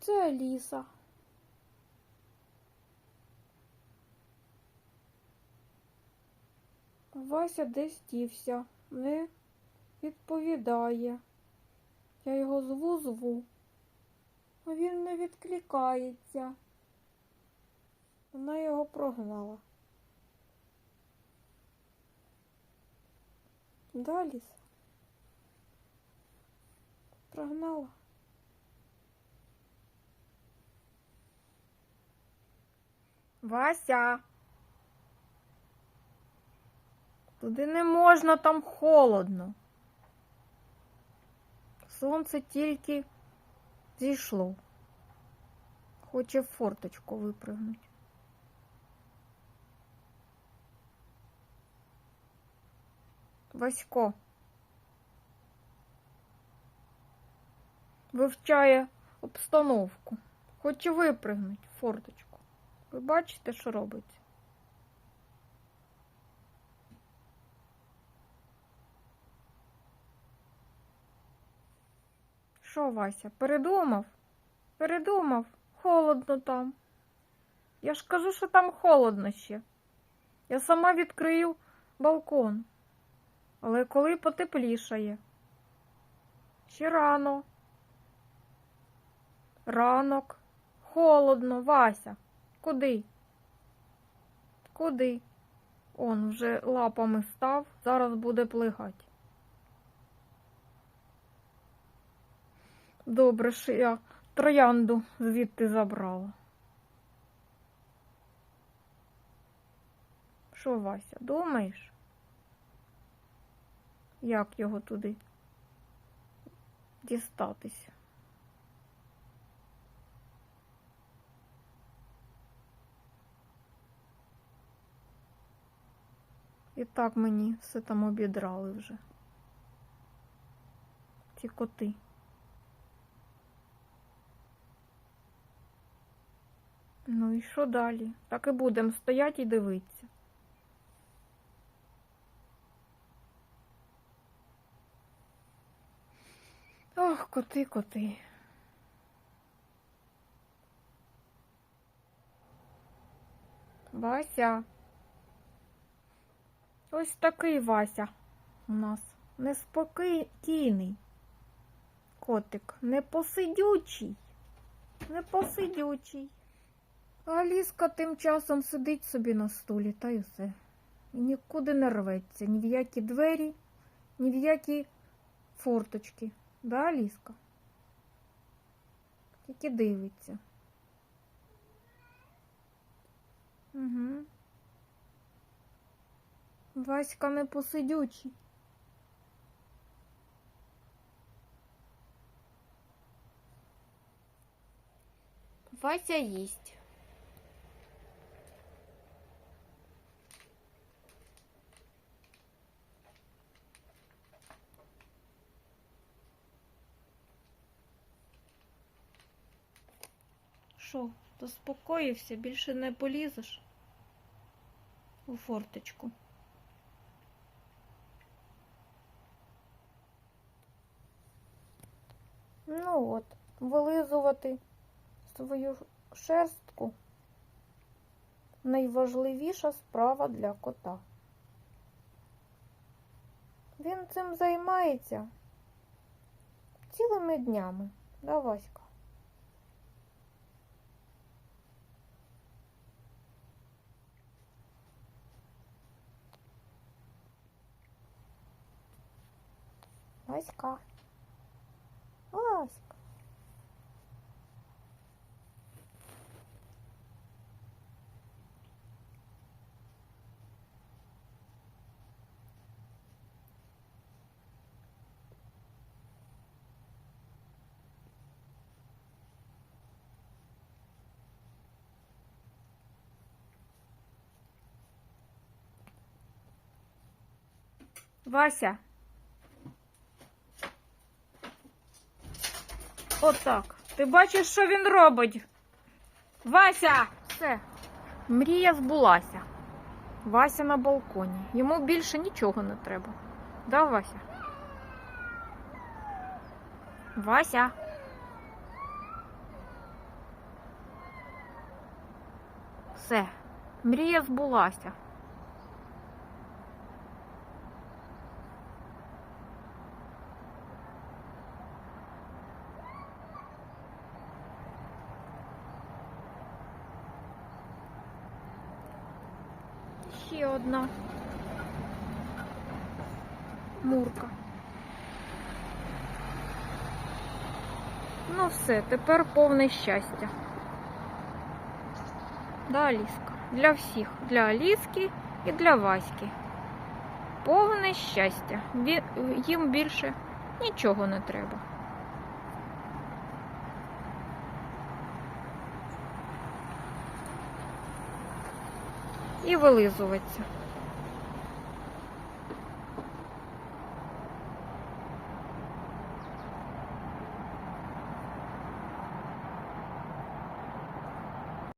Це Аліса. Вася десь дівся, не відповідає. Я його зву зву, а він не відкликається. Вона його прогнала. Да, Ліс? Прогнала. Вася. Туди не можна, там холодно. Сонце тільки зійшло. Хоче форточку випрыгнути. Васько. Вивчає обстановку. Хоче випригнути в форточку. Ви бачите, що робиться? Що, Вася, передумав? Передумав. Холодно там. Я ж кажу, що там холодно ще. Я сама відкрию балкон. Але коли потеплішає? Ще рано. Ранок. Холодно, Вася. Куди? Куди? Он вже лапами став, зараз буде плигати. Добре, що я троянду звідти забрала. Що, Вася, думаєш? Як його туди дістатися? І так мені все там обідрали вже. Ці коти. Ну і що далі? Так і будемо стояти і дивитися. Ох, коти, коти. Вася. Ось такий Вася у нас. Неспокійний котик, непосидючий, непосидючий. Аліска тим часом сидить собі на стулі та й усе. І нікуди не рветься, ні в які двері, ні в які форточки. Да, Аліска? Тільки дивиться. Угу. Васька непосидючий. Вася їсть. Що, заспокоївся, більше не полізеш у форточку. Ну от, вилизувати свою шерстку найважливіша справа для кота. Він цим займається цілими днями, да, Васька? Васька. Васька. Вася. Отак. Ти бачиш, що він робить? Вася! Все. Мрія збулася. Вася на балконі. Йому більше нічого не треба. Да, Вася? Вася. Все. Мрія збулася. Ще одна мурка. Ну все, тепер повне щастя. Да, Аліска. Для всіх. Для Аліски і для Васьки. Повне щастя. Їм більше нічого не треба. І вилизуватися.